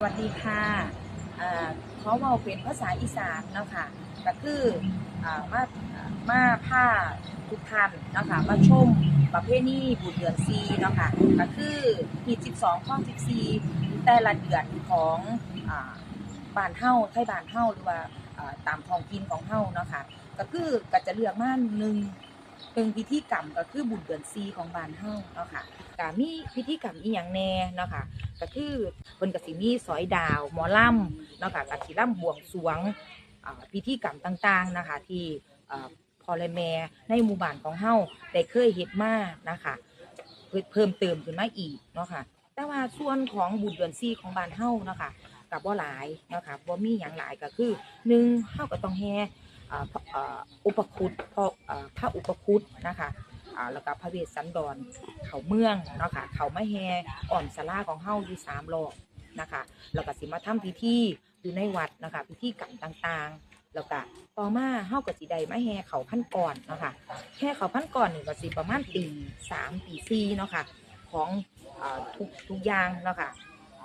สวัสดีค่ะเขอเว้าเป็นภาษาอีสานเนาะค่ะก็คืออมามาผ้าทุกท่านเนาะค่ะมาชมประเพณีบุญเดือนซีเนาะค่ะก็คือปี12ข้อ14 แต่ละเดือนของอบานเฮาไทยบานเฮาหรือว่าตามท้องถิ่นของเฮาเนาะค่ะก็คือก็จะเลือกมาหนึ่ง เป็นพิธีกรรมก็คือบุญเดือนซีของบ้านเฮาเนาะค่ะก็มีพิธีกรรมอีหยังแน่เนาะค่ะก็คือเพิ่นก็สิมีสอยดาว หมอลำเนาะค่ะก็สิล่ำบวงสรวงอ่าพิธีกรรมต่างๆนะคะที่อ่าพ่อและแม่ในหมู่บ้านของเฮาได้เคยเฮ็ดมานะคะเพิ่มเติมขึ้นมาอีกเนาะค่ะแต่ว่าส่วนของบุญเดือน4ของบ้านเฮาเนาะค่ะก็บ่หลายเนาะค่ะบ่มีหยังหลายก็คือหนึ่งเฮาก็ต้องแห่ อุปคุตพระอ่าพระอุปคุตนะคะแล้วก็พระเวสสันดรเขาเมืองเนาะค่ะเขามาแฮอ่อนสลาของเฮาอยู่สามรอบนะคะแล้วก็สิมาทำพิธีอยู่ในวัดนะคะพิธีกรรมต่างๆ แล้วก็ต่อมาเฮาก็สิได้มาแฮเขาพันก่อนเนาะค่ะแห่เขาพันก่อนนี่ก็สิประมาณตีสามตีสี่เนาะค่ะของอทุกทุกอย่างเนาะค่ะ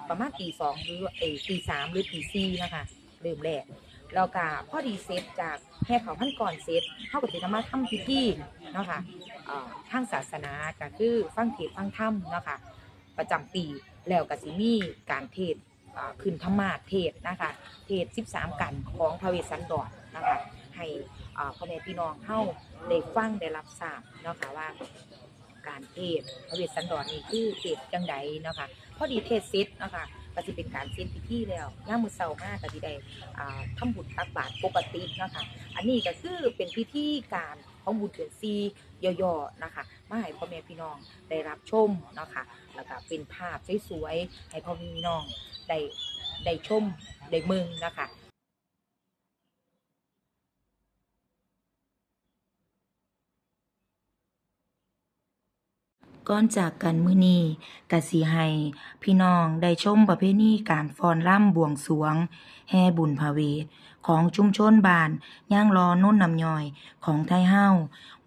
ประมาณตีสองหรือเอตีสามหรือตีสี่นะคะเริ่มแรก แล้วก็พอดีเสร็จากแห่เขาพันก่อนเสร็จเฮาก็สิทำมาทำพิธีเนาะค่ะอ่าทางศาสนาก็คือฟังเทศฟังธรรมเนาะคะประจำปีแล้วก็สิมีการเทศขึ้นธรรมาเทศนะคะเทศ 13 กันของพระเวสสันดรนะคะให้พ่อแม่พี่น้องเฮาได้ฟังได้รับทราบเนาะค่ะว่าการเทศพระเวสสันดรนี่คือเทศจังใดเนาะค่ะพอดีเทศเสร็จเนาะค่ะ ก็สิเป็นการเสร็จพิธีแล้วย่ามือเช้ามาก็สิได้อ่าทำบุญตักบาตรปกติเนาะค่ะอันนี้ก็คือเป็นพิธีการของบุญเดือนซีย่อๆนะคะมาให้พ่อแม่พี่น้องได้รับชมเนาะค่ะแล้วก็เป็นภาพสวยๆให้พ่อแม่พี่น้องได้ได้ชมได้มึงนะคะ ก่อนจากกันมื้อนี้กะสิให้พี่น้องได้ชมประเพณีการฟ้อนร่ำบวงสรวง แห่บุญพาเวทของชุมชนบ้านย่างรอโน่นนำย่อยของไทยเฮา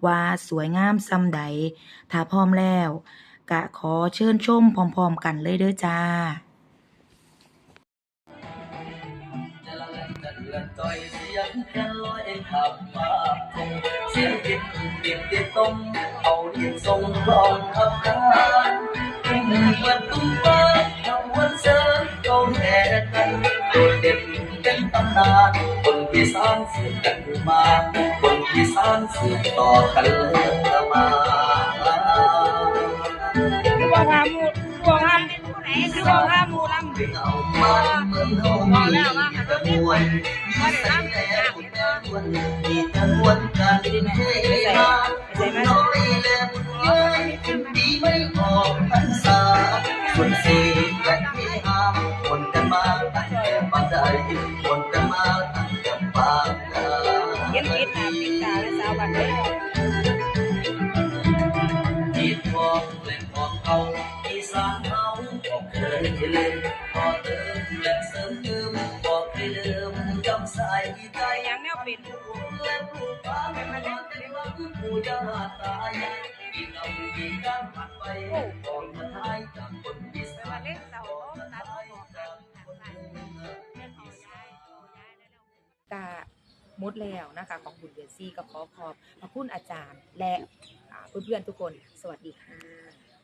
ว่าสวยงามซ้ำใด ถ้าพร้อมแล้ว กะขอเชิญชมพร้อมๆกันเลยเด้อจ้าต่อยเสียงกันลอยขับมาคงเสียงติดติดติดตมเอาเรียนทรงกลองขับการทุ่มประตูบ้านทำวันเสริมเขาแห่กันโดดเด่นเป็นตำนานคนที่สร้างสืบตมาคือบ่หาหมู่บ่หาคือบ่หาหมู่ลำดึงเอามาเหมือนเฮามีแต่มวยมีแสงแเขียนผิดหน้าผิดตาเลยสาวบัดเด้อจีบทองเล่นทองเอาอีสานเฮาบอกเคยเล่นพอเติมและเสริมเติมบอกให้เดิมจำใส่ใจย่างแนวเป็นและผู้ฟ้าไม่มาเล่นแต่ว่าคือผู้ยาตายกินเอาดีกันผ่านไป หมดแล้วนะคะของบุญเดือนซี่ก็ขอขอบพระคุณอาจารย์และอ่าเพื่อนๆทุกคน สวัสดีค่ะ